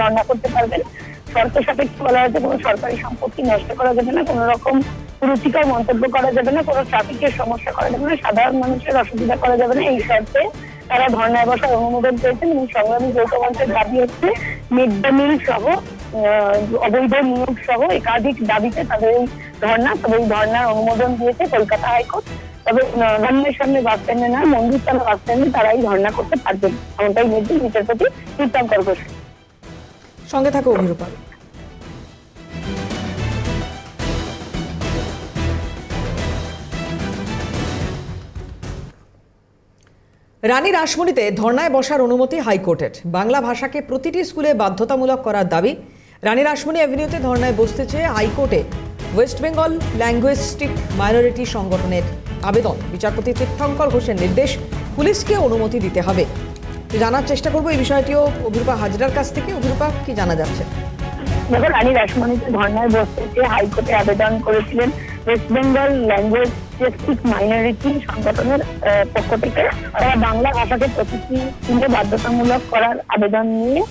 ধর্ণা করতে পারবেন। শর্ত সাপেক্ষে বলা হয়েছে, কোনো সরকারি সম্পত্তি নষ্ট করা যাবে না, কোনো রকম রুচিকর মন্তব্য করা যাবে না, কোনো ট্রাফিকের সমস্যা করা যাবে না, সাধারণ মানুষের অসুবিধা করা যাবে না। এই শর্তে তারা ধর্ণায় বসার অনুমোদন পেয়েছেন এবং সংগ্রামী যৌথ মঞ্চের দাবি হচ্ছে, মিড ডে মিল সহ অবৈধ নিয়োগ সহ একাধিক দাবিতে তাদের এই ধর্ণা তবে এই ধর্ণার অনুমোদন দিয়েছে কলকাতা হাইকোর্ট। তবে নবান্নের সামনে বাস স্ট্যান্ডে না, মন্দিরতলা বাস স্ট্যান্ডে তারা এই ধর্ণা করতে পারবেন, এমনটাই নির্দেশ বিচারপতি তীর্থঙ্কর ঘোষ সঙ্গে থাকো অভিরূপা। রানী রাসমণিতে ধর্নায় বসার অনুমতি হাইকোর্টের। বাংলা ভাষাকে প্রতিটি স্কুলে বাধ্যতামূলক করার দাবি রানী রাসমণি অ্যাভিনিউতে ধর্নায় বসতে চেয়ে হাইকোর্টে ওয়েস্ট বেঙ্গল ল্যাঙ্গুয়েস্টিক মাইনরিটি সংগঠনের আবেদন। বিচারপতি তীর্থঙ্কর ঘোষের নির্দেশ পুলিশকে অনুমতি দিতে হবে। জানার চেষ্টা করব। এই বিষয়টিও অভিরূপা হাজরার কাছ থেকে। অভিরূপা, কি জানা যাচ্ছে? দেখো, রানী রাসমণিকে ধর্নায় বসতে হাইকোর্টে আবেদন করেছিলেন ওয়েস্ট বেঙ্গল ল্যাঙ্গুয়েজ মাইনরিটি সংগঠনের পক্ষ থেকে। তারা বাংলা ভাষাকে প্রতিটি বাধ্যতামূলক করার আবেদন নিয়ে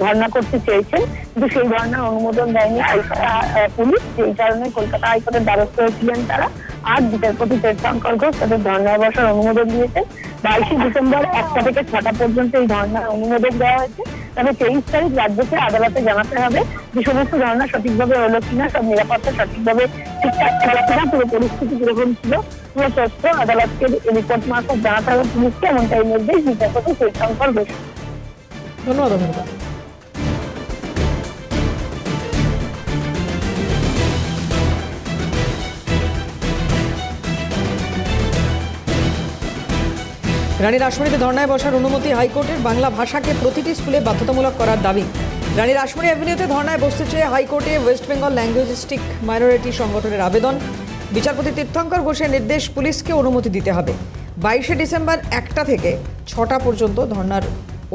ধর্ণা করতে চেয়েছেন কিন্তু সেই ধর্ণার অনুমোদন দেয়নি পুলিশ সেই কারণে কলকাতা হাইকোর্টের দ্বারস্থ হয়েছিলেন তারা। আজ বিচারপতি তীর্থঙ্কর ঘোষ তাদের ধর্ণায় বসার অনুমোদন দিয়েছেন। বাইশে ডিসেম্বর একটা থেকে ছটা পর্যন্ত এই ধর্ণার অনুমোদন দেওয়া হয়েছে। তবে তেইশ তারিখ রাজ্যকে আদালতে জানাতে হবে যে সমস্ত ধর্ণা সঠিকভাবে হলো কিনা, সব নিরাপত্তা সঠিকভাবে ঠিকঠাক ছিল কিনা, পুরো পরিস্থিতি কীরকম ছিল, পুরো তথ্য আদালতকে রিপোর্ট মারফত জানাতে হবে পুলিশকে, এমনটাই নির্দেশ বিচারপতি তীর্থঙ্কর ঘোষ। ধন্যবাদ অভিরূপা রানী রাসমণিতে ধর্নায় বসার অনুমতি হাইকোর্টের বাংলা ভাষাকে প্রতিটি স্কুলে বাধ্যতামূলক করার দাবি। রানী রাসমণি অ্যাভিনিউতে ধর্নায় বসতে চেয়ে হাইকোর্টে ওয়েস্ট বেঙ্গল ল্যাঙ্গুয়েজিস্টিক মাইনরিটি সংগঠনের আবেদন। বিচারপতি তীর্থঙ্কর ঘোষের নির্দেশ পুলিশকে অনুমতি দিতে হবে। বাইশে ডিসেম্বর একটা থেকে ছটা পর্যন্ত ধর্নার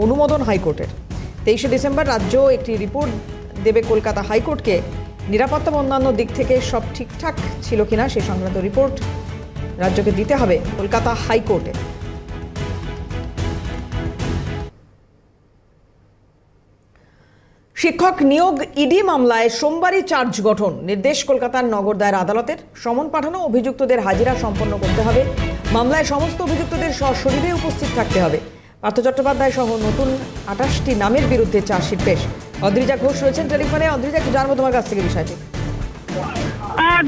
অনুমোদন হাইকোর্টের। তেইশে ডিসেম্বর রাজ্য একটি রিপোর্ট দেবে কলকাতা হাইকোর্টকে। নিরাপত্তা অন্যান্য দিক থেকে সব ঠিকঠাক ছিল কিনা সে সংক্রান্ত রিপোর্ট রাজ্যকে দিতে হবে কলকাতা হাইকোর্টে। শিক্ষক নিয়োগ ইডি মামলায় সোমবারই চার্জ গঠন। নির্দেশ কলকাতার নগর দায়ের আদালতের। সমন পাঠানো অভিযুক্তদের হাজিরা সম্পন্ন করতে হবে। মামলায় সমস্ত অভিযুক্তদের সশরীরে উপস্থিত থাকতে হবে। পার্থ চট্টোপাধ্যায় সহ নতুন আঠাশটি নামের বিরুদ্ধে চার্জশিট পেশ। অদ্রিজা ঘোষ রয়েছেন টেলিফোনে। অদ্রিজা, একটু জানব তোমার কাছ থেকে বিষয়টি।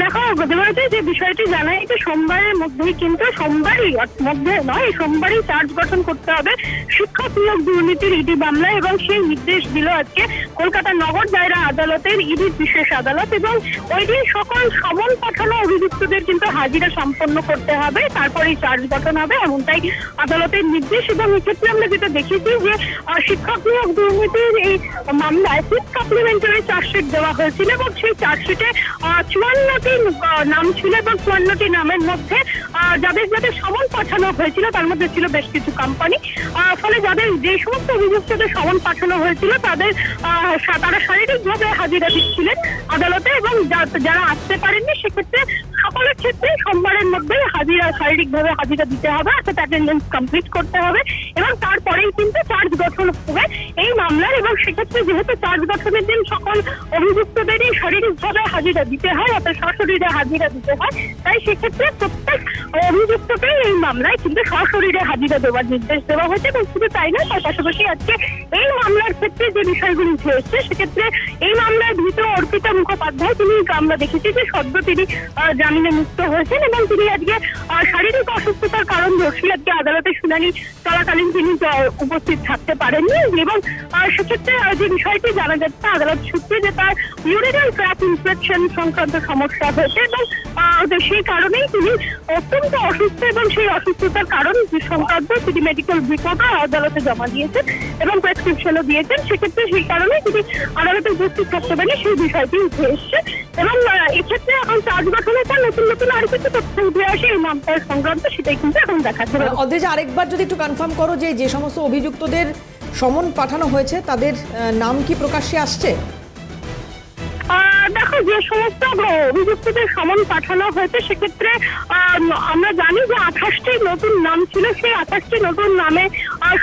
দেখো গতবারে যে বিষয়টি জানাই যে সোমবারের মধ্যেই কিন্তু সোমবারই মধ্যে নয়, সোমবারই চার্জ গঠন করতে হবে শিক্ষক নিয়োগ দুর্নীতির ইডি মামলায় এবং সেই নির্দেশ দিল আজকে কলকাতা নগর দায়রা আদালতের ইডি বিশেষ আদালত এবং ওই দিন সকল সমন পাঠানো অভিযুক্তদের কিন্তু হাজিরা সম্পন্ন করতে হবে, তারপরেই চার্জ গঠন হবে, এমনটাই আদালতের নির্দেশ এবং এক্ষেত্রে আমরা যেটা দেখেছি যে শিক্ষক নিয়োগ দুর্নীতির এই মামলায় সাপ্লিমেন্টারি চার্জশিট দেওয়া হয়েছিল এবং সেই চার্জশিটে চুয়ান্নটি আহ, নাম ছিল এবং পণ্যটি নামের মধ্যে যাদের যাদের সমন পাঠানো হয়েছিল তার মধ্যে ছিল বেশ কিছু কোম্পানি ফলে যাদের যে সমস্ত অভিযুক্তদের সমন পাঠানো হয়েছিল তাদের তারা শারীরিকভাবে হাজিরা দিচ্ছিলেন আদালতে এবং যারা আসতে পারেননি সেক্ষেত্রে সকলের ক্ষেত্রে সোমবারের মধ্যেই হাজিরা শারীরিকভাবে হাজিরা দিতে হবে অর্থাৎ অ্যাটেন্ডেন্স কমপ্লিট করতে হবে এবং তারপরেই কিন্তু চার্জ গঠন হবে এই মামলার এবং সেক্ষেত্রে যেহেতু চার্জ গঠনের দিন সকল অভিযুক্তদেরই শারীরিকভাবে হাজিরা দিতে হয় অর্থাৎ সশরীরে হাজিরা দিতে হয় তাই সেক্ষেত্রে প্রত্যেক অভিযুক্তকে এই মামলায় কিন্তু সশরীরে হাজিরা দেওয়ার নির্দেশ দেওয়া হয়েছে এবং শুধু তাই নয় তার পাশাপাশি আজকে এই মামলার ক্ষেত্রে যে বিষয়গুলি উঠে এসছে সেক্ষেত্রে এই মামলায় ধৃত অর্পিতা মুখোপাধ্যায় তিনি আমরা দেখেছি যে সদ্য তিনি আহ, জামিনে মুক্ত হয়েছেন এবং তিনি আজকে শারীরিক অসুস্থতার কারণ দর্শী আজকে আদালতে শুনানি চলাকালীন তিনি উপস্থিত থাকতে পারেননি এবং সেক্ষেত্রে যে বিষয়টি জানা যাচ্ছে, আদালত সূত্রে যে তার ইউরিনাল ট্র্যাক ইনফেকশন সংক্রান্ত সমস্যা হয়েছে এবং সেই কারণেই তিনি অত্যন্ত অসুস্থ এবং সেই অসুস্থতার কারণ সংক্রান্ত তিনি মেডিকেল রিপোর্টও আদালতে জমা দিয়েছেন এবং প্রেসক্রিপশনও দিয়েছেন। সেক্ষেত্রে সেই কারণে তিনি আদালতে উপস্থিত থাকতে পারেন সেই বিষয়টি উঠে এসছে এবং এক্ষেত্রে এখন চার্জ গঠনের পর নতুন নতুন আর কিছু তথ্য উঠে আসে, এই মামলার সংক্রান্ত সেটাই কিন্তু এখন দেখাচ্ছে অদ্রিজা আরেকবার যদি একটু কনফার্ম করো যে যে সমস্ত অভিযুক্তদের সমন পাঠানো হয়েছে, তাদের নাম কি প্রকাশ্যে আসছে? দেখো যে সমস্ত অভিযুক্তদের সমন পাঠানো হয়েছে, সেক্ষেত্রে আমরা জানি যে আঠাশটি নতুন নাম ছিল, সেই আঠাশটি নতুন নামে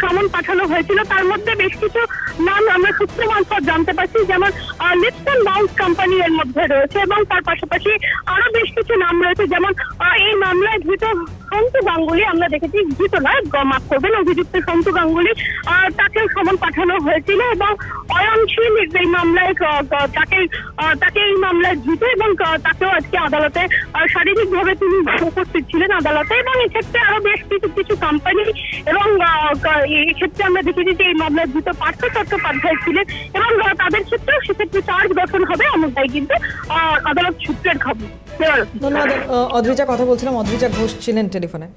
সমন পাঠানো হয়েছিল। তার মধ্যে বেশ কিছু নাম আমরা সূত্র মারফত জানতে পারছি, যেমন লিপসন বাউন্স কোম্পানি এর মধ্যে রয়েছে এবং তার পাশাপাশি আরও বেশ কিছু নাম রয়েছে, যেমন এই মামলায় ধৃত সন্তু গাঙ্গুলি, আমরা দেখেছি ধৃত নয় মাফ করবেন, অভিযুক্ত সন্তু গাঙ্গুলি তাকেও সমন পাঠানো হয়েছিল এবং অয়নশীল এই মামলায় তাকে তাকে এই মামলায় ধৃত এবং তাকেও আজকে আদালতে শারীরিকভাবে তিনি উপস্থিত ছিলেন আদালতে এবং এক্ষেত্রে আরও বেশ কিছু কিছু কোম্পানি এবং এক্ষেত্রে আমরা দেখেছি যে এই মামলায় ধৃত পার্থ চট্টোপাধ্যায় ছিলেন এবং তাদের ক্ষেত্রেও সেক্ষেত্রে চার্জ গঠন হবে এমনটাই কিন্তু আদালত সূত্রের খবর। ধন্যবাদ অদ্রিজা, কথা বলছিলাম অদ্রিজা ঘোষ ছিলেন টেলিফোনে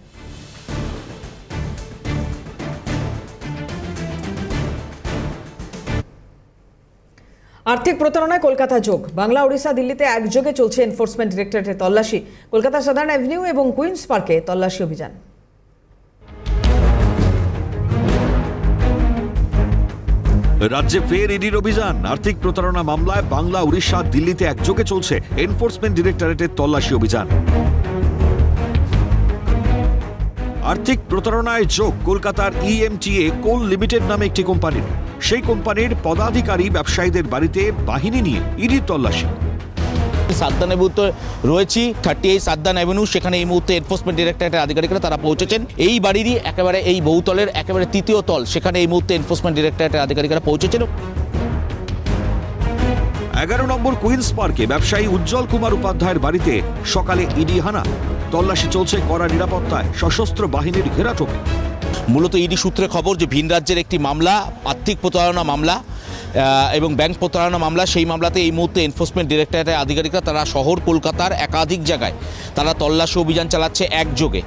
আর্থিক প্রতারণায় কলকাতা যোগ। বাংলা, ওড়িশা, দিল্লিতে একযোগে চলছে এনফোর্সমেন্ট ডিরেক্টরেটের তল্লাশি। কলকাতা সাধারণ অ্যাভিনিউ এবং কুইন্স পার্কে তল্লাশি অভিযান। রাজ্যে ফের ইডির অভিযান। আর্থিক প্রতারণা মামলায় বাংলা উড়িষ্যা দিল্লিতে একযোগে চলছে এনফোর্সমেন্ট ডিরেক্টরেটের তল্লাশি অভিযান। আর্থিক প্রতারণায় যোগ। কলকাতার E ইএমটিএ কোল লিমিটেড নামে একটি কোম্পানির। সেই কোম্পানির পদাধিকারী ব্যবসায়ীদের বাড়িতে বাহিনী নিয়ে ইডির তল্লাশি। সাদ্দান অ্যাভিনিউতে রয়েছি থার্টি এইট সাদ্দান অ্যাভিনিউ সেখানে এই মুহূর্তে এনফোর্সমেন্ট ডিরেক্টরেটের আধিকারিকরা তারা পৌঁছেছেন। এই বাড়িরই একেবারে এই বহুতলের একেবারে তৃতীয় তল সেখানে এই মুহূর্তে এনফোর্সমেন্ট ডিরেক্টরেটের আধিকারিকরা পৌঁছেছেন। এগারো নম্বর কুইন্স পার্কে ব্যবসায়ী উজ্জ্বল কুমার উপাধ্যায়ের বাড়িতে সকালে ইডি হানা। তল্লাশি চলছে কড়া নিরাপত্তায় সশস্ত্র বাহিনীর ঘেরাটোপে। মূলত ইডি সূত্রে খবর যে ভিন রাজ্যের একটি মামলা, আর্থিক প্রতারণা মামলা এবং ব্যাংক প্রতারণা মামলা, সেই মামলাতে এই মুহূর্তে এনফোর্সমেন্ট ডিরেক্টরেটের আধিকারিকরা, তারা শহর কলকাতার একাধিক জায়গায়, তারা তল্লাশি অভিযান চালাচ্ছে একযোগে।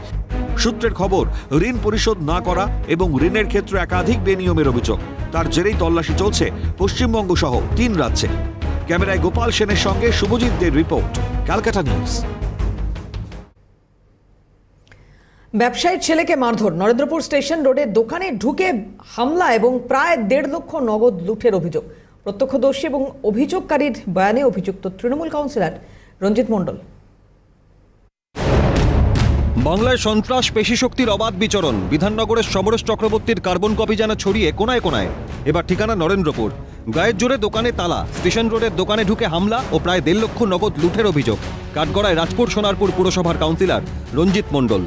সূত্রের খবর, ঋণ পরিশোধ না করা এবং ঋণের ক্ষেত্রে একাধিক বেনিয়মের অভিযোগ। তার জেরেই তল্লাশি চলছে পশ্চিমবঙ্গ সহ তিন রাজ্যে। ক্যামেরায় গোপাল সেনের সঙ্গে শুভজিৎ দের রিপোর্ট, ক্যালকাটা নিউজ। ব্যবসায়ীর ছেলেকে মারধর। নরেন্দ্রপুর স্টেশন রোডে দোকানে ঢুকে হামলা এবং প্রায় দেড় লক্ষ নগদ লুঠের অভিযোগ। প্রত্যক্ষদর্শী এবং অভিযোগকারীর বয়ানে অভিযুক্ত তৃণমূল কাউন্সিলর রঞ্জিত মণ্ডল। বাংলায় সন্ত্রাস পেশি শক্তির অবাধ বিচরণ। বিধাননগরের সমরেশ চক্রবর্তীর কার্বন কপি যেন ছড়িয়ে কোনায় কোনায়। এবার ঠিকানা নরেন্দ্রপুর। গায়ের জোরে দোকানে তালা। স্টেশন রোডের দোকানে ঢুকে হামলা ও প্রায় দেড় লক্ষ নগদ লুঠের অভিযোগ। কাঠগড়ায় রাজপুর সোনারপুর পুরসভার কাউন্সিলর রঞ্জিত মণ্ডল।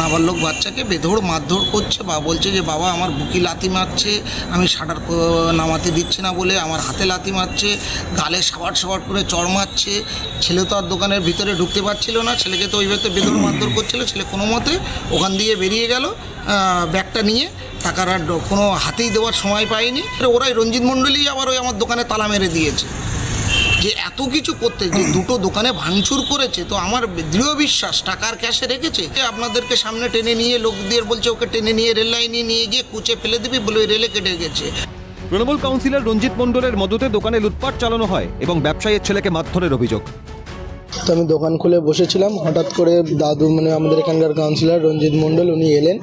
নাবালক বাচ্চাকে বেধড় মারধর করছে, বা বলছে যে, বাবা, আমার বুকি লাথি মারছে, আমি শাটার নামাতে দিচ্ছে না বলে আমার হাতে লাথি মারছে, গালে সাবাট সাবাট করে চড় মারছে, ছেলে তো আর দোকানের ভিতরে ঢুকতে পারছিল না, ছেলেকে তো ওই ব্যক্তি বেধড় মারধর করছিল, ছেলে কোনো মতে ওখান দিয়ে বেরিয়ে গেল ব্যাগটা নিয়ে, টাকার আর কোনো হাতেই দেওয়ার সময় পায়নি ওরাই রঞ্জিত মণ্ডলী আবার ওই আমার দোকানে তালা মেরে দিয়েছে। যে এত কিছু করতে, যে দুটো দোকানে ভাঙচুর করেছে, তো আমার দৃঢ় বিশ্বাস টাকার ক্যাশে রেখেছে। আপনাদেরকে সামনে টেনে নিয়ে লোক দিয়ে বলছে, ওকে টেনে নিয়ে রেল লাইনে নিয়ে গিয়ে কুচে ফেলে দিবি বলে ওই রেলে কেটে গেছে। তৃণমূল কাউন্সিলর রঞ্জিত মণ্ডলের মদতে দোকানে লুটপাট চালানো হয় এবং ব্যবসায়ীর ছেলেকে মারধরের অভিযোগ। তো আমি দোকান খুলে বসেছিলাম। হঠাৎ করে দাদু মানে আমাদের এখানকার কাউন্সিলর রঞ্জিত মণ্ডল, উনি এলেন।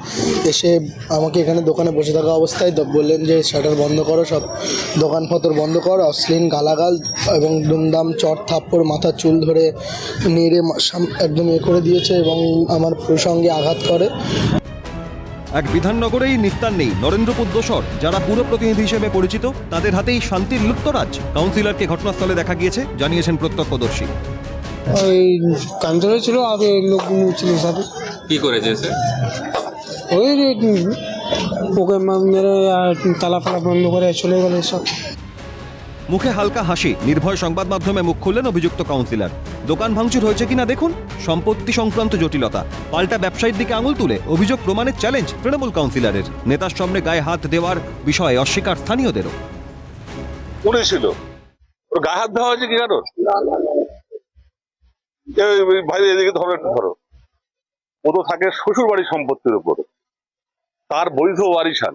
এসে আমাকে এখানে দোকানে বসে থাকা অবস্থায় বললেন যে, শাটার বন্ধ করো, সব দোকানপত্র বন্ধ কর। অশ্লীল গালাগাল এবং দুমদাম চট থাপ্পড় মাথার চুল ধরে নেড়ে একদম এ করে দিয়েছে এবং আমার প্রসঙ্গে আঘাত করে। এক বিধাননগরেই নিস্তার নেই নরেন্দ্রপুর দোসর যারা পুরো প্রতিনিধি হিসেবে পরিচিত, তাদের হাতেই শান্তির লুপ্তরাজ। কাউন্সিলরকে ঘটনাস্থলে দেখা গিয়েছে, জানিয়েছেন প্রত্যক্ষদর্শী। ওই ছিল আর লোকগুলো ছিল সাথে। কি করেছে সে? ওই ওকে মেরে তালা ফালা বন্ধ করে চলে গেল সব। মুখে হালকা হাসি নির্ভয় সংবাদ মাধ্যমে মুখ খুললেন অভিযুক্ত কাউন্সিলর। দোকান ভাঙচুর হয়েছে কিনা দেখুন? সম্পত্তি সংক্রান্ত জটিলতা। পাল্টা ব্যবসায়ীর দিকে আঙুল তুলে অভিযোগ প্রমাণের চ্যালেঞ্জ তৃণমূল কাউন্সিলরের। নেতার সামনে গায়ে হাত দেওয়ার বিষয়ে অস্বীকার স্থানীয়দেরও। ওর গায়ে হাত দেওয়া হয়েছে কি কারণ ভাই এদিকে ধরো একটু ধরো। ও তো থাকে শ্বশুর বাড়ির সম্পত্তির উপর। তার বৈধ ওয়ারিশান,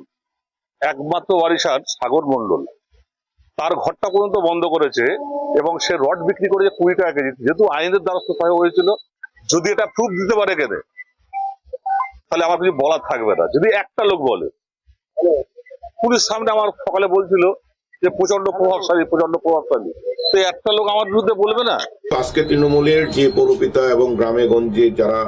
একমাত্র ওয়ারিশান সাগর মন্ডল তার ঘরটা পর্যন্ত বন্ধ করেছে এবং সে রড বিক্রি করেছে কুড়ি টাকা কেজি। যেহেতু আইনের দ্বারস্থ হয়ে হয়েছিল। যদি এটা প্রুফ দিতে পারে কেনে, তাহলে আমার কিছু বলার থাকবে না। যদি একটা লোক বলে, পুলিশ সামনে আমার সকালে বলছিল যে প্রচণ্ড প্রভাবশালী প্রচণ্ড প্রভাবশালী তো একটা লোক আমার বিরুদ্ধে বলবে না? আজকে তৃণমূলের যে পৌরপিতা এবং গ্রামে গঞ্জে যারা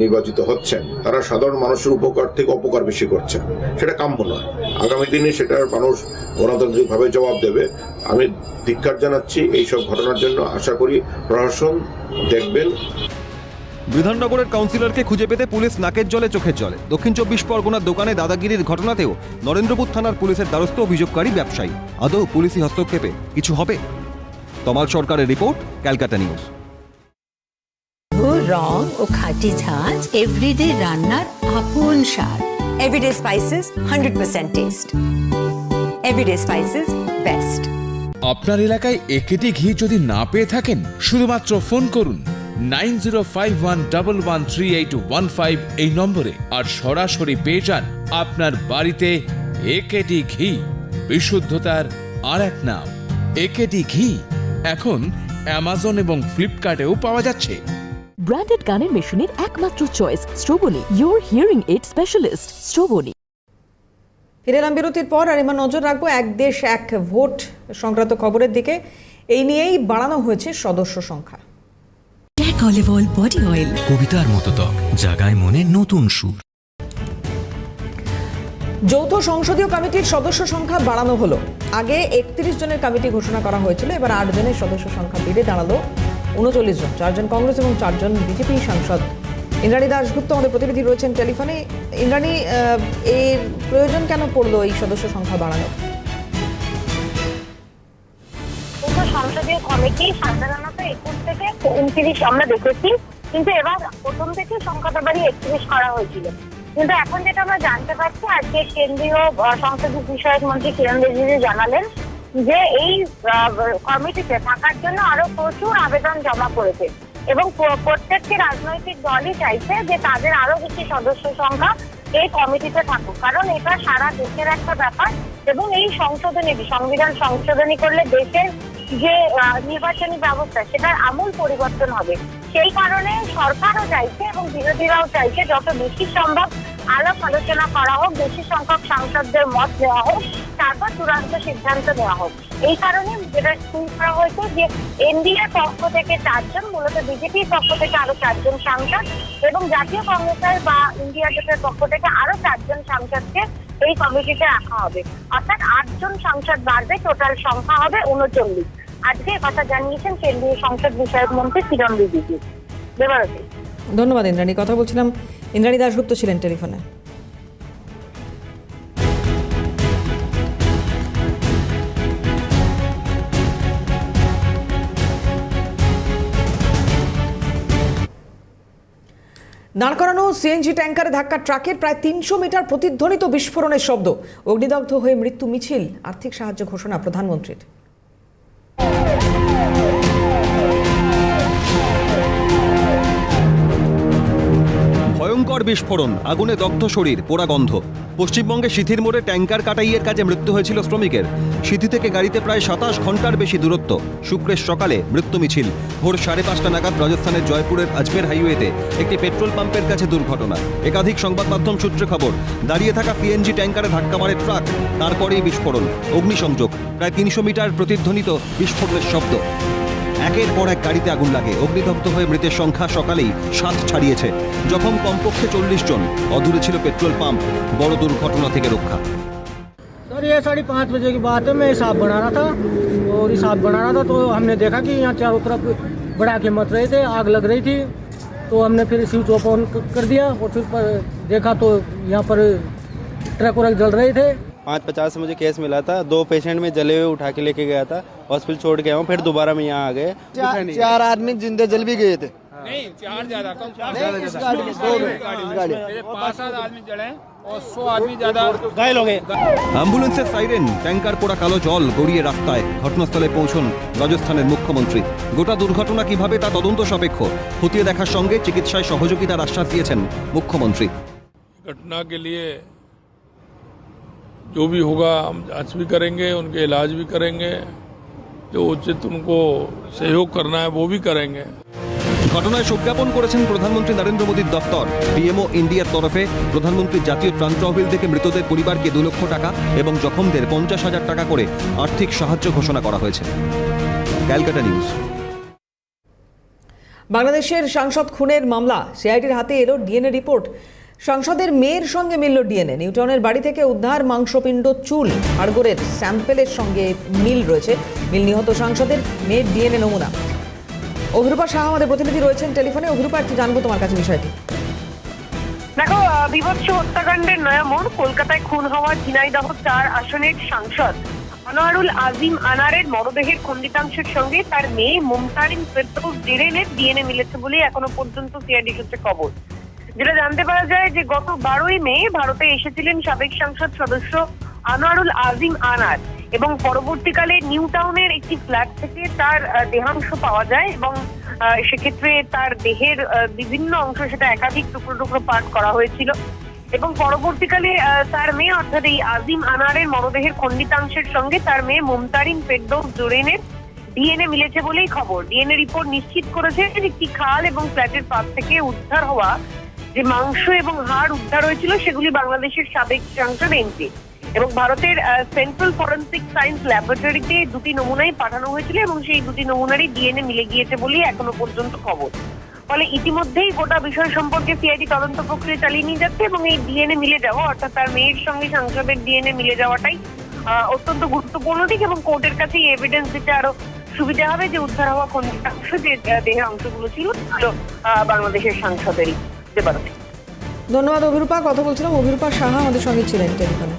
নির্বাচিত হচ্ছেন, তারা সাধারণ মানুষের উপকার থেকে অপকার বেশি করছেন। সেটা কাম্য নয়। আগামী দিনে সেটার মানুষ গণতান্ত্রিকভাবে জবাব দেবে। আমি ধিক্কার জানাচ্ছি এইসব ঘটনার জন্য। আশা করি প্রশাসন দেখবেন। বিধাননগরের কাউন্সিলরকে খুঁজে পেতে পুলিশ নাকের জলে চোখের জলে। দক্ষিণ চব্বিশ পরগনার দোকানে দাদাগিরির ঘটনাতেও নরেন্দ্রপুর থানার পুলিশের দ্বারস্থ অভিযোগকারী ব্যবসায়ী। আদৌ পুলিশি হস্তক্ষেপে কিছু হবে? তমাল সরকারের রিপোর্ট ক্যালকাটা নিউজ। রং ও খাঁটি ঝাঁজ এভরিডে রান্নার আপন স্বাদ। Everyday spices hundred percent taste everyday spices best আপনার এলাকায় একেটি ঘি যদি না পেয়ে থাকেন শুধুমাত্র ফোন করুন। Nine zero five one double one three eight one five এই নম্বরে আর সরাসরি পেয়ে যান আপনার বাড়িতে একেটি ঘি। বিশুদ্ধতার আর এক নাম একেটি ঘি। এখন অ্যামাজন এবং ফ্লিপকার্টেও পাওয়া যাচ্ছে। ব্র্যান্ডেড গানের মেশিনের একমাত্র চয়েস স্ট্রোবনি ইউর হিয়ারিং এইড স্পেশালিস্ট স্ট্রোবনি ফিরে এলাম বিরতির পর আর এবার নজর রাখব এক দেশ এক ভোট সংক্রান্ত খবরের দিকে। এই নিয়েই বাড়ানো হয়েছে সদস্য সংখ্যা। ট্যাক অলিভ অয়েল বডি অয়েল। কবিতার মতো ত্বক জাগায় মনে নতুন সুর। যৌথ সংসদীয় কমিটির সদস্য সংখ্যা বাড়ানো হলো। আগে একত্রিশ জনের কমিটি ঘোষণা করা হয়েছিল এবার আট জনের সদস্য সংখ্যা বেড়ে দাঁড়াল উনচল্লিশ জন। চারজন কংগ্রেস এবং চারজন বিজেপি সাংসদ। ইন্দ্রাণী দাশগুপ্ত আমাদের প্রতিনিধি রয়েছেন টেলিফোনে। ইন্দ্রাণী এর প্রয়োজন কেন পড়ল এই সদস্য সংখ্যা বাড়ানো সংসদীয় কমিটি সাধারণত একুশ থেকে উনত্রিশ আমরা দেখেছি। কিন্তু এবার প্রথম থেকে সংখ্যাটা বাড়িয়ে একত্রিশ করা হয়েছিল। কিন্তু এখন যেটা আমরা জানতে পারছি, আজকে কেন্দ্রীয় সংসদীয় বিষয়ক মন্ত্রী কিরণ রিজিজু জানালেন যে এই কমিটিতে থাকার জন্য আরও প্রচুর আবেদন জমা করেছে। এবং প্র- প্রত্যেকটি রাজনৈতিক দলই চাইছে যে তাদের আরও বেশি সদস্য সংখ্যা এই কমিটিতে থাকুক। কারণ এটা সারা দেশের একটা ব্যাপার। এবং এই সংশোধনী, সংবিধান সংশোধনী করলে দেশের যে নির্বাচনী ব্যবস্থা, সেটার আমূল পরিবর্তন হবে। সেই কারণে সরকারও চাইছে এবং বিরোধীরাও চাইছে যত বেশি সম্ভব আলাপ আলোচনা করা হোক, বেশি সংখ্যক সাংসদদের মত নেওয়া হোক, তারপর চূড়ান্ত সিদ্ধান্ত নেওয়া হোক। এই কারণে যেটা স্থির করা হয়েছে যে, এনডিএ পক্ষ থেকে চারজন, মূলত বিজেপির পক্ষ থেকে আরও চারজন সাংসদ এবং জাতীয় কংগ্রেসের বা ইন্ডিয়া জোটের পক্ষ থেকে আরও চারজন সাংসদকে এই কমিটিতে রাখা হবে। অর্থাৎ আটজন সাংসদ বাড়বে, টোটাল সংখ্যা হবে উনচল্লিশ আজকে কথা জানিয়েছেন কেন্দ্রীয় সংসদ বিষয়ক মন্ত্রী কিরণ রিজিজু। ধন্যবাদ, ইন্দ্রাণী। কথা বলছিলাম, ইন্দ্রাণী দাশগুপ্ত ছিলেন টেলিফোনে। দাঁড় করানো সিএনজি ট্যাঙ্কারে ধাক্কা ট্রাকের প্রায় তিনশো মিটার প্রতিধ্বনিত বিস্ফোরণের শব্দ। অগ্নিদগ্ধ হয়ে মৃত্যু মিছিল, আর্থিক সাহায্য ঘোষণা প্রধানমন্ত্রীর। ভয়ঙ্কর বিস্ফোরণ। আগুনে দগ্ধ শরীর, পোড়া গন্ধ। পশ্চিমবঙ্গে সিথির মোড়ে ট্যাঙ্কার কাটাইয়ের কাজে মৃত্যু হয়েছিল শ্রমিকের। সিথি থেকে গাড়িতে প্রায় সাতাশ ঘণ্টার বেশি দূরত্ব। শুক্রের সকালে মৃত্যু মিছিল। ভোর সাড়ে পাঁচটা নাগাদ রাজস্থানের জয়পুরের আজমের হাইওয়েতে একটি পেট্রোল পাম্পের কাছে দুর্ঘটনা। একাধিক সংবাদ মাধ্যম সূত্রে খবর, দাঁড়িয়ে থাকা পিএনজি ট্যাঙ্কারে ধাক্কা মারে ট্রাক, তারপরেই বিস্ফোরণ, অগ্নিসংযোগ। প্রায় তিনশো মিটার প্রতিধ্বনিত বিস্ফোরণের শব্দ। একের পর এক গাড়িতে আগুন লাগে অগ্নিদগ্ধ হয়ে মৃতের সংখ্যা সকালেই সাত ছাড়িয়েছে যখন কমপক্ষে চল্লিশ জন অদূরে ছিল পেট্রোল পাম্প বড় দুর্ঘটনা থেকে রক্ষা सर ये साढ़े पाँच बजे की बात है मैं हिसाब बना रहा था और हिसाब बना रहा था तो हमने देखा कि यहाँ चारों तरफ बड़ा के मच रहे थे आग लग रही थी तो हमने फिर स्विच ऑफ ऑन कर दिया और फिर पर देखा तो यहाँ पर ट्रक व्रक जल रहे थे पाँच पचास से मुझे केस मिला था दो पेशेंट में जले हुए उठा के लेके गया था हॉस्पिटल छोड़ के आया हूँ फिर दोबारा मैं यहाँ आ गए चार आदमी जिंदे जल भी गए थे অ্যাম্বুলেন্সের সাইরেন ট্যাঙ্কার পোড়া কালো জল গড়িয়ে রাস্তায় ঘটনাস্থলে পৌঁছন রাজস্থানের মুখ্যমন্ত্রী গোটা দুর্ঘটনা কিভাবে তা তদন্ত সাপেক্ষ খতিয়ে দেখার সঙ্গে চিকিৎসায় সহযোগিতার আশ্বাস দিয়েছেন মুখ্যমন্ত্রী घटना के लिए जो भी होगा हम जांच भी करेंगे उनके इलाज भी करेंगे जो उचित उनको सहयोग करना है वो भी करेंगे ঘটনায় শোক জ্ঞাপন করেছেন প্রধানমন্ত্রী নরেন্দ্র মোদীর দপ্তর পিএমও ইন্ডিয়ার তরফে প্রধানমন্ত্রী জাতীয় ত্রাণ তহবিল থেকে মৃতদের পরিবারকে দু লক্ষ টাকা এবং জখমদের পঞ্চাশ হাজার টাকা করে আর্থিক সাহায্য ঘোষণা করা হয়েছে ক্যালকাটা নিউজ বাংলাদেশের সাংসদ খুনের মামলা সিআইডির হাতে এলো ডিএনএ রিপোর্ট সাংসদের মেয়ের সঙ্গে মিলল ডিএনএ। নিউটনের বাড়ি থেকে উদ্ধার মাংসপিণ্ড চুল। হাড়গোড়ের স্যাম্পেলের সঙ্গে মিল রয়েছে। মিল নিহত সাংসদের মেয়ের ডিএনএ নমুনা। অভিরূপা শাহ আমাদের প্রতিনিধি রয়েছেন টেলিফোনে। অভিরূপা, একটু জানব তোমার কাছে বিষয়টি। দেখো বিভৎস হত্যাকাণ্ডের নয়া মোড় কলকাতায় খুন হওয়া ঝিনাইদহ চার আসনের সাংসদ আনোয়ারুল আজিম আনারের মরদেহের খণ্ডিতাংশের সঙ্গে তার মেয়ে মুমতারিন ফেরদৌস জেরেনের ডিএনএ মিলেছে বলে এখনও পর্যন্ত সিআইডি সূত্রে খবর। যেটা জানতে পারা যায় যে গত বারোই মে ভারতে এসেছিলেন সাবেক সংসদ সদস্য আনোয়ারুল আজিম আনার এবং পরবর্তীকালে নিউ টাউনের একটি ফ্ল্যাট থেকে তার দেহাংশ পাওয়া যায় এবং সেক্ষেত্রে তার দেহের বিভিন্ন অংশ সেটা একাধিক টুকরো টুকরো পাঠ করা হয়েছিল এবং পরবর্তীকালে তার মেয়ে অর্থাৎ এই আজিম আনারের মরদেহের খণ্ডিতাংশের সঙ্গে তার মেয়ে মুমতারিন ফেরদৌস জোরেনের ডিএনএ মিলেছে বলেই খবর। ডিএনএ রিপোর্ট নিশ্চিত করেছে একটি খাল এবং ফ্ল্যাটের পাশ থেকে উদ্ধার হওয়া যে মাংস এবং হাড় উদ্ধার হয়েছিল, সেগুলি বাংলাদেশের সাবেক সাংসদ এমপি এবং ভারতের সেন্ট্রাল ফরেন্সিক সায়েন্স ল্যাবরেটরিতে দুটি নমুনাই পাঠানো হয়েছিল এবং সেই দুটি নমুনারই ডিএনএ মিলে গিয়েছে বলেই এখনও পর্যন্ত খবর। ফলে ইতিমধ্যেই গোটা বিষয় সম্পর্কে সিআইডি তদন্ত প্রক্রিয়া চালিয়ে নিয়ে যাচ্ছে এবং এই ডিএনএ মিলে যাওয়া, অর্থাৎ তার মেয়ের সঙ্গে সাংসদের ডিএনএ মিলে যাওয়াটাই অত্যন্ত গুরুত্বপূর্ণ দিক এবং কোর্টের কাছে এভিডেন্স দিতে আরও সুবিধা হবে যে উদ্ধার হওয়া খণ্ডিতাংশ যে দেহের অংশগুলো ছিল বাংলাদেশের সাংসদেরই। দেবারতী ধন্যবাদ, অভিরূপা। কথা বলছিলাম, অভিরূপা সাহা আমাদের সঙ্গে ছিলেন টেলিফোনে।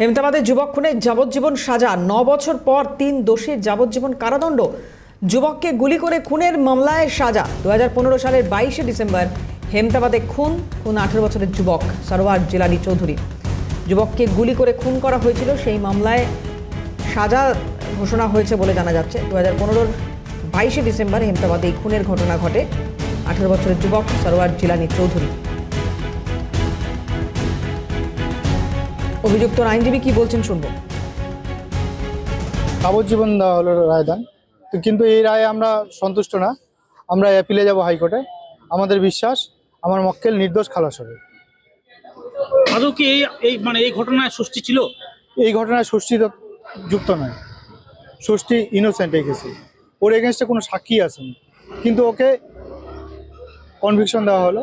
হেমতাবাদের যুবক খুনে যাবজ্জীবন সাজা। ন বছর পর তিন দোষীর যাবজ্জীবন কারাদণ্ড। যুবককে গুলি করে খুনের মামলায় সাজা। দু হাজার পনেরো সালের বাইশে ডিসেম্বর হেমতাবাদে খুন খুন আঠেরো বছরের যুবক, সরোয়ার জিলানি চৌধুরী। যুবককে গুলি করে খুন করা হয়েছিল, সেই মামলায় সাজা ঘোষণা হয়েছে বলে জানা যাচ্ছে। দু হাজার পনেরোর বাইশে ডিসেম্বর হেমতাবাদে এই খুনের ঘটনা ঘটে আঠেরো বছরের যুবক, সরোয়ার জিলানি চৌধুরী। অভিযুক্ত আইনজীবী কি বলছেন শুনব? যাবজ্জীবন দেওয়া হলো রায়দান। কিন্তু এই রায়ে আমরা সন্তুষ্ট না। আমরা অ্যাপিলে যাব হাইকোর্টে। আমাদের বিশ্বাস আমার মক্কেল নির্দোষ খালাস হবে। আদৌ কি এই এই মানে এই ঘটনায় ষষ্ঠী ছিল? এই ঘটনায় ষষ্ঠী দত্ত যুক্ত নয়। ষষ্ঠী ইনোসেন্ট এই কেসে ওর এগেনস্টে কোনো সাক্ষী আসেনি কিন্তু ওকে কনভিকশন দেওয়া হলো।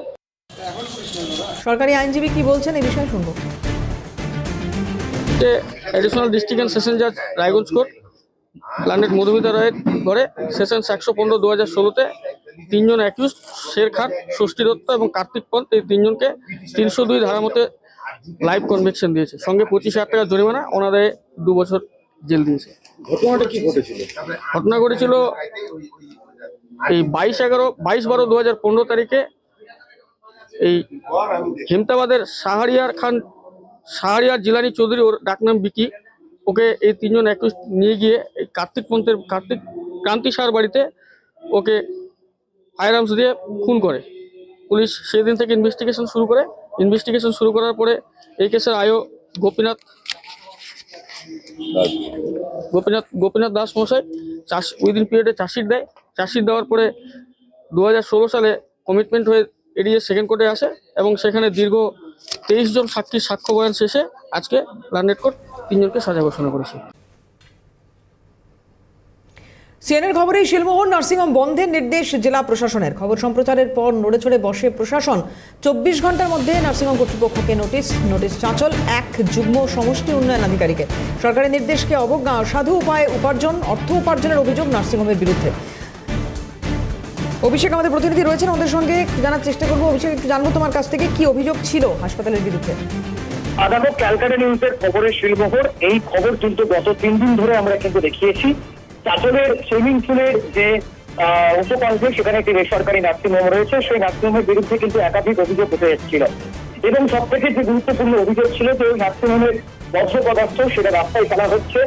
সরকারি আইনজীবী কি বলছেন? এই বিষয়ে শুনব। যে অ্যাডিশনাল ডিস্ট্রিক্ট অ্যান্ড সেশন জাজ রায়গঞ্জ কোর্ট প্ল্যানেট মধুমিতা রায়ের ঘরে সেশন একশো পনেরো দু হাজার ষোলোতে তিনজন অ্যাকিউজ শের খান ষষ্ঠী দত্ত এবং কার্তিক পন্ত এই তিনজনকে তিনশো দুই ধারা মতে লাইভ কনভিকশন দিয়েছে। সঙ্গে পঁচিশ হাজার টাকা জরিমানা ওনাদের দু বছর জেল দিয়েছে। ঘটনাটা কি ঘটেছিল? ঘটনা ঘটেছিল এই বাইশ এগারো বাইশ বারো দু হাজার পনেরো তারিখে এই হেমতাবাদের শাহরিয়ার খান শাহরিয়ার জিলানি চৌধুরী ওর ডাকনাম বিকি। ওকে এই তিনজন একটু নিয়ে গিয়ে এই কার্তিক পন্থের কার্তিক ক্রান্তি সার বাড়িতে ওকে ফায়ার আর্মস দিয়ে খুন করে। পুলিশ সেই দিন থেকে ইনভেস্টিগেশন শুরু করে। ইনভেস্টিগেশন শুরু করার পরে এই কেসের আয়ো গোপীনাথ গোপীনাথ গোপীনাথ দাস মশাই চাষ উইদিন পিরিয়ডে চাষির দেয়। চাষির দেওয়ার পরে দু হাজার ষোলো সালে কমিটমেন্ট হয়ে এড়িয়ে সেকেন্ড কোর্টে আসে এবং সেখানে দীর্ঘ তেইশ জন সাক্ষীর সাক্ষ্য বয়ান শেষে আজকে লার্নেট কোর্ট তিনজনকে সাজা ঘোষণা করেছে। সিএনএর খবরে শিলমোহন নার্সিংহোম বন্ধের নির্দেশ জেলা প্রশাসনের। খবর সম্প্রচারের পর নড়ে চড়ে বসে প্রশাসন। চব্বিশ ঘণ্টার মধ্যে নার্সিংহোম কর্তৃপক্ষকে নোটিশ নোটিশ চাঁচল, এক যুগ্ম সমষ্টি উন্নয়ন আধিকারিকের সরকারি নির্দেশকে অবজ্ঞা অসাধু উপায়ে, উপার্জন, অর্থ উপার্জনের অভিযোগ নার্সিংহোমের বিরুদ্ধে। অভিষেক আমাদের প্রতিনিধি রয়েছেন ওদের সঙ্গে। জানার চেষ্টা করব? অভিষেক, একটু জানব তোমার কাছ থেকে কি অভিযোগ ছিল হাসপাতালের বিরুদ্ধে? আদালত ক্যালকাটা নিউজের খবরের শিলমোহর, এই খবর কিন্তু গত তিন দিন ধরে আমরা কিন্তু দেখিয়েছি। চাচলের সুইমিং পুলের যে উপকণ্ঠে সেখানে একটি বেসরকারি নার্সিংহোম রয়েছে। সেই নার্সিংহোমের বিরুদ্ধে কিন্তু একাধিক অভিযোগ উঠে এসেছিল। এবং সব থেকে যে গুরুত্বপূর্ণ অভিযোগ ছিল যে, ওই নার্সিংহোমের বর্জ্য পদার্থ সেটা রাস্তায় ফেলা হচ্ছে।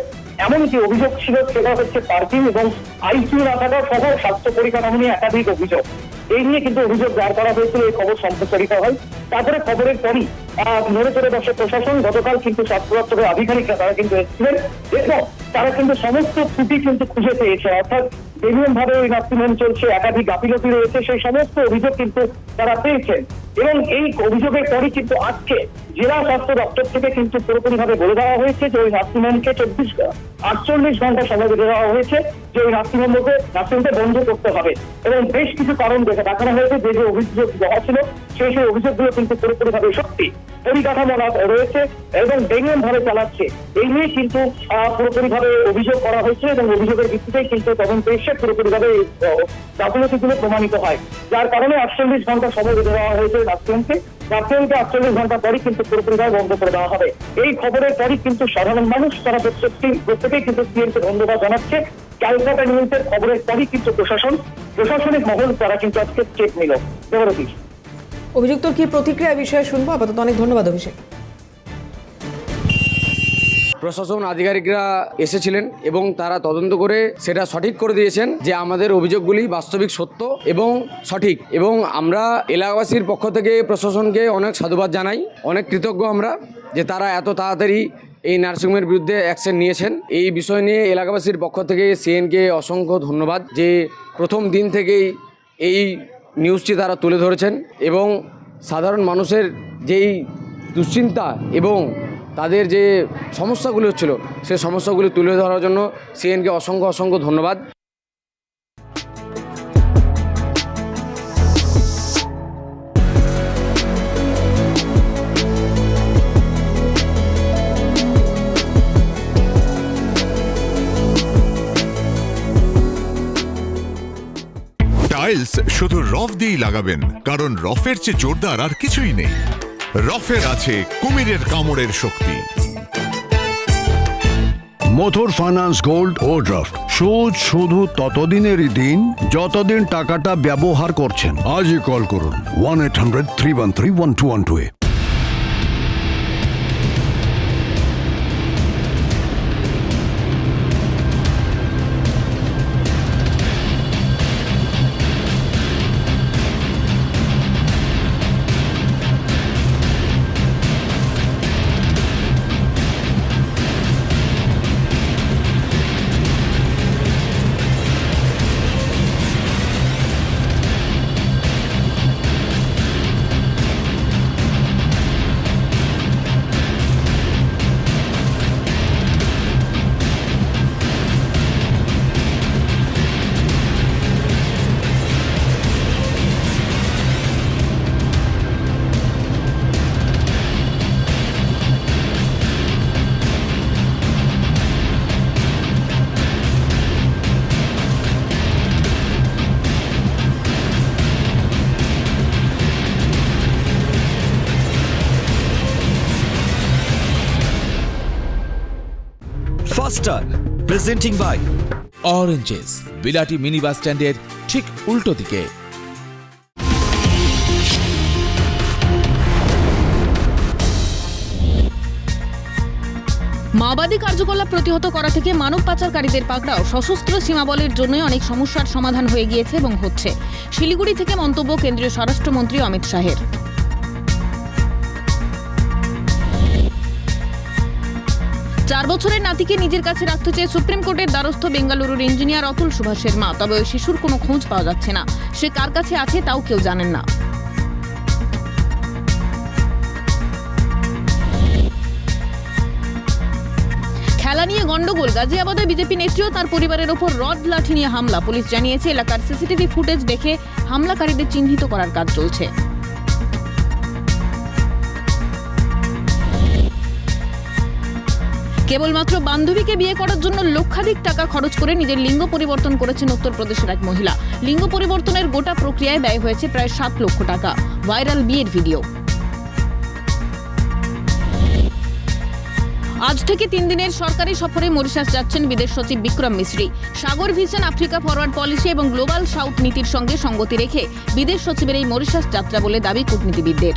এমনকি অভিযোগ ছিল সেটা হচ্ছে পার্কিং এবং আইসিউ না থাকা সহ স্বাস্থ্য পরিকাঠামো নিয়ে একাধিক অভিযোগ। এই নিয়ে কিন্তু অভিযোগ দায়ের করা হয়েছিল, এই খবর সম্প্রচারিত হয়। তারপরে খবরের পরই নড়ে চড়ে বসে প্রশাসন গতকাল কিন্তু স্বাস্থ্য আধিকারিকরা তারা কিন্তু এসেছিলেন এবং তারা কিন্তু সমস্ত ত্রুটি কিন্তু খুঁজে পেয়েছে। অর্থাৎ বিভিন্ন ভাবে ওই নার্সিংহোম চলছে, একাধিক গাফিলতি রয়েছে, সেই সমস্ত অভিযোগ কিন্তু তারা পেয়েছেন। এবং এই অভিযোগের পরই কিন্তু আজকে জেলা স্বাস্থ্য দপ্তর থেকে কিন্তু পুরোপুরি ভাবে বলে দেওয়া হয়েছে যে ওই নার্সিংহোমকে চব্বিশ আটচল্লিশ ঘণ্টা সময় বেঁধে দেওয়া হয়েছে যে ওই নার্সিংহোমকে নার্সিংহোমকে বন্ধ করতে হবে। এবং বেশ কিছু কারণ দেখে দেখানো হয়েছে যে যে অভিযোগ দেওয়া ছিল, সেই সেই অভিযোগগুলো কিন্তু পুরোপুরি ভাবে সত্যি পরিকাঠামো রয়েছে এবং বেনিয়ম ভাবে চালাচ্ছে। এই নিয়ে কিন্তু পুরোপুরি ভাবে অভিযোগ করা হয়েছে এবং অভিযোগের ভিত্তিতেই কিন্তু তদন্ত এসে পুরোপুরি ভাবে গাফিলতিগুলো প্রমাণিত হয়। যার কারণে আটচল্লিশ ঘণ্টা সময় বেঁধে দেওয়া হয়েছে নার্সিংহোমকে নার্সিংহোমকে আটচল্লিশ ঘণ্টা পরই কিন্তু পুরোপুরি ভাবে বন্ধ করে দেওয়া হবে। এই খবরের পরই কিন্তু সাধারণ মানুষ তারা প্রত্যেকটি প্রত্যেকেই কিন্তু সিএমকে ধন্যবাদ জানাচ্ছে। ক্যালকাটা নিউজের খবরের পরই কিন্তু প্রশাসন, প্রশাসনিক মহল তারা কিন্তু আজকে চেক নিল। দেবরতী অভিযুক্তর কি প্রতিক্রিয়া বিষয়ে শুনব? আপাতত অনেক ধন্যবাদ অভিষেক। প্রশাসন আধিকারিকরা এসেছিলেন এবং তারা তদন্ত করে সেটা সঠিক করে দিয়েছেন যে আমাদের অভিযোগগুলি বাস্তবিক সত্য এবং সঠিক। এবং আমরা এলাকাবাসীর পক্ষ থেকে প্রশাসনকে অনেক সাধুবাদ জানাই। অনেক কৃতজ্ঞ আমরা যে তারা এত তাড়াতাড়ি এই নার্সিংহোমের বিরুদ্ধে অ্যাকশন নিয়েছেন। এই বিষয় নিয়ে এলাকাবাসীর পক্ষ থেকে সিএনকে অসংখ্য ধন্যবাদ যে প্রথম দিন থেকেই এই নিউজটি তারা তুলে ধরেছেন এবং সাধারণ মানুষের যেই দুশ্চিন্তা এবং তাদের যে সমস্যাগুলি হচ্ছিল, সে সমস্যাগুলি তুলে ধরার জন্য সিএনকে অসংখ্য অসংখ্য ধন্যবাদ। টাইলস শুধু রফ দিয়েই লাগাবেন কারণ রফের চেয়ে জোরদার আর কিছুই নেই। রফের আছে কুমিরের কামড়ের শক্তি। মথুর ফাইন্যান্স গোল্ড ও ড্রাফট। সুদ শুধু ততদিনেরই দিন যতদিন টাকাটা ব্যবহার করছেন। আজই কল করুন। One eight hundred three one three one two one two faster presenting by oranges বিলাটি mini bus স্ট্যান্ডের ঠিক উল্টো দিকে। মাওবাদী কার্যকলাপ প্রতিহত করা থেকে মানব পাচারকারীদের পাকড়াও সশস্ত্র সীমাবলের জন্যই অনেক সমস্যার সমাধান হয়ে গিয়েছে এবং হচ্ছে। শিলিগুড়ি থেকে মন্তব্য কেন্দ্রীয় স্বরাষ্ট্রমন্ত্রী অমিত শাহের। চার বছরের নাতিকে নিজের কাছে রাখতে চেয়ে সুপ্রিম কোর্টের দ্বারস্থ বেঙ্গালুরুর ইঞ্জিনিয়ার অতুল সুভাষের মা তবে ওই শিশুর কোনো খোঁজ পাওয়া যাচ্ছে না। সে কার কাছে আছে তাও কেউ জানেন না। খেলা নিয়ে গন্ডগোল, গাজিয়াবাদে বিজেপি নেত্রী ও তার পরিবারের ওপর রড লাঠি নিয়ে হামলা। পুলিশ জানিয়েছে, এলাকার সিসিটিভি ফুটেজ দেখে হামলাকারীদের চিহ্নিত করার কাজ চলছে। কেবলমাত্র বান্ধবীকে বিয়ে করার জন্য লক্ষাধিক টাকা খরচ করে নিজের লিঙ্গ পরিবর্তন করেছেন উত্তরপ্রদেশের এক মহিলা। লিঙ্গ পরিবর্তনের গোটা প্রক্রিয়ায় ব্যয় হয়েছে প্রায় সাত লক্ষ টাকা। ভাইরাল বিয়ের ভিডিও। আজ থেকে তিন দিনের সরকারি সফরে মরিশাস যাচ্ছেন বিদেশ সচিব Vikram Misri. Sagar vision Africa forward policy এবং গ্লোবাল সাউথ নীতির সঙ্গে সঙ্গতি রেখে বিদেশ সচিবের এই মরিশাস যাত্রা বলে দাবি কূটনীতিবিদদের।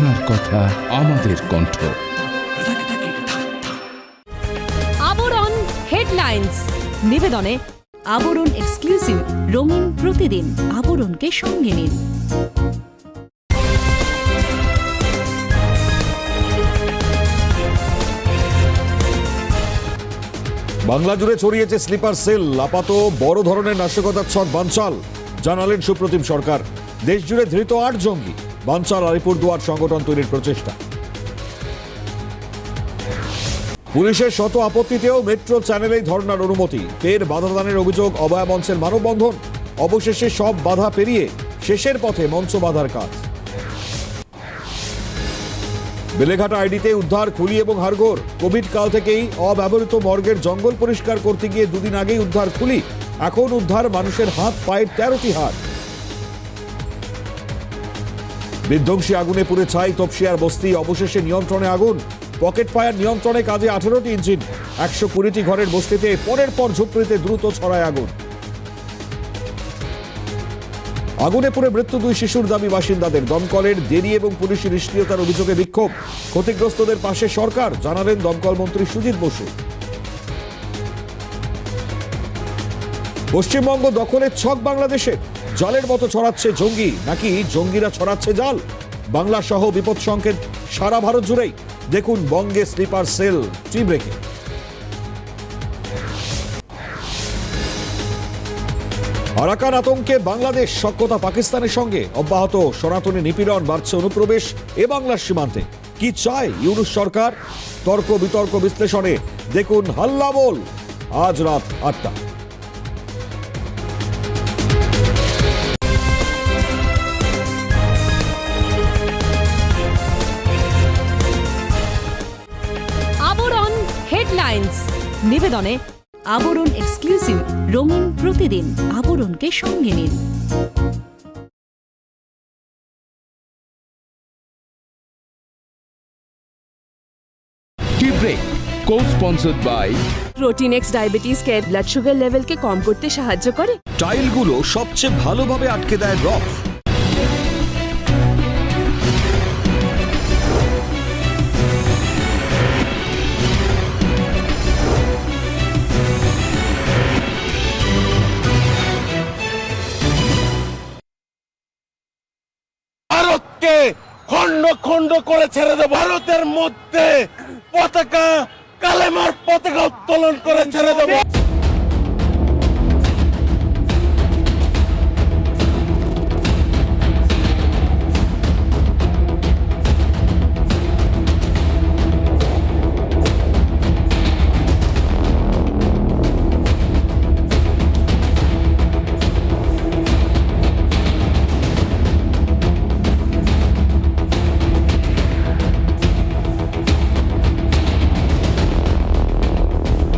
আপনার কথা আমাদের কণ্ঠ। আবরণ হেডলাইন্স। নিবেদনে আবরণ এক্সক্লুসিভ রঙিন প্রতিদিন আবরণকে সঙ্গে নিন। বাংলা জুড়ে ছড়িয়েছে স্লিপার সেল আপাত বড় ধরনের নাশকতার ছদ বানচাল জানালেন সুপ্রতিম সরকার। দেশ জুড়ে ধৃত আট জঙ্গি। বানচাল আলিপুরদুয়ার সংগঠন তৈরির প্রচেষ্টা। পুলিশের শত আপত্তিতেও মেট্রো চ্যানেলেই ধর্নার অনুমতি। ফের বাধাদানের অভিযোগ, অভয়া মঞ্চের মানববন্ধন। অবশেষে সব বাধা পেরিয়ে শেষের পথে মঞ্চ বাধার কাজ। বেলেঘাটা আইডিতে উদ্ধার খুলি এবং হারগোর কোভিড কাল থেকেই অব্যবহৃত মর্গের জঙ্গল পরিষ্কার করতে গিয়ে দুদিন আগেই উদ্ধার খুলি। এখন উদ্ধার মানুষের হাত, পায়ের তেরোটি হাত। বিধ্বংসী আগুনে পুড়ে ছাই তপসিয়ার বস্তি, অবশেষে নিয়ন্ত্রণে আগুন। পকেট ফায়ার নিয়ন্ত্রণে কাজে আঠেরোটি ইঞ্জিন। একশো কুড়িটি ঘরের বস্তিতে পরের পর ঝুপড়িতে দ্রুত ছড়ায় আগুন। আগুনে পুড়ে মৃত্যু দুই শিশুর দাবি বাসিন্দাদের। দমকলের দেরি এবং পুলিশি নিষ্ক্রিয়তার অভিযোগে বিক্ষোভ। ক্ষতিগ্রস্তদের পাশে সরকার, জানালেন দমকল মন্ত্রী সুজিত বসু। পশ্চিমবঙ্গ দখলের ছক বাংলাদেশের। জালের মতো ছড়াচ্ছে জঙ্গি। নাকি জঙ্গিরা ছড়াচ্ছে জাল? বাংলা সহ বিপদ সংকেত সারা ভারত জুড়েই। দেখুন বঙ্গে স্লিপার সেল টিম রেখে আরাকান আতঙ্কে বাংলাদেশ সক্ষতা পাকিস্তানের সঙ্গে। অব্যাহত সনাতনী নিপীড়ন বাড়ছে অনুপ্রবেশ এ বাংলার সীমান্তে। কি চায় ইউনুস সরকার? তর্ক বিতর্ক বিশ্লেষণে। দেখুন হাল্লা বল। আজ রাত আটটা। নিবেদনে আবরণ এক্সক্লুসিভ রঙিন প্রতিদিন আবরণকে সঙ্গে নিন। Tea break co sponsored by Protinex diabetes K blood sugar লেভেলকে কম করতে সাহায্য করে। টাইলগুলো সবচেয়ে ভালোভাবে আটকে দেয় রফ খণ্ড করে ছেড়ে দেবো। ভারতের মধ্যে পতাকা কালেমার পতাকা উত্তোলন করে ছেড়ে দেবো।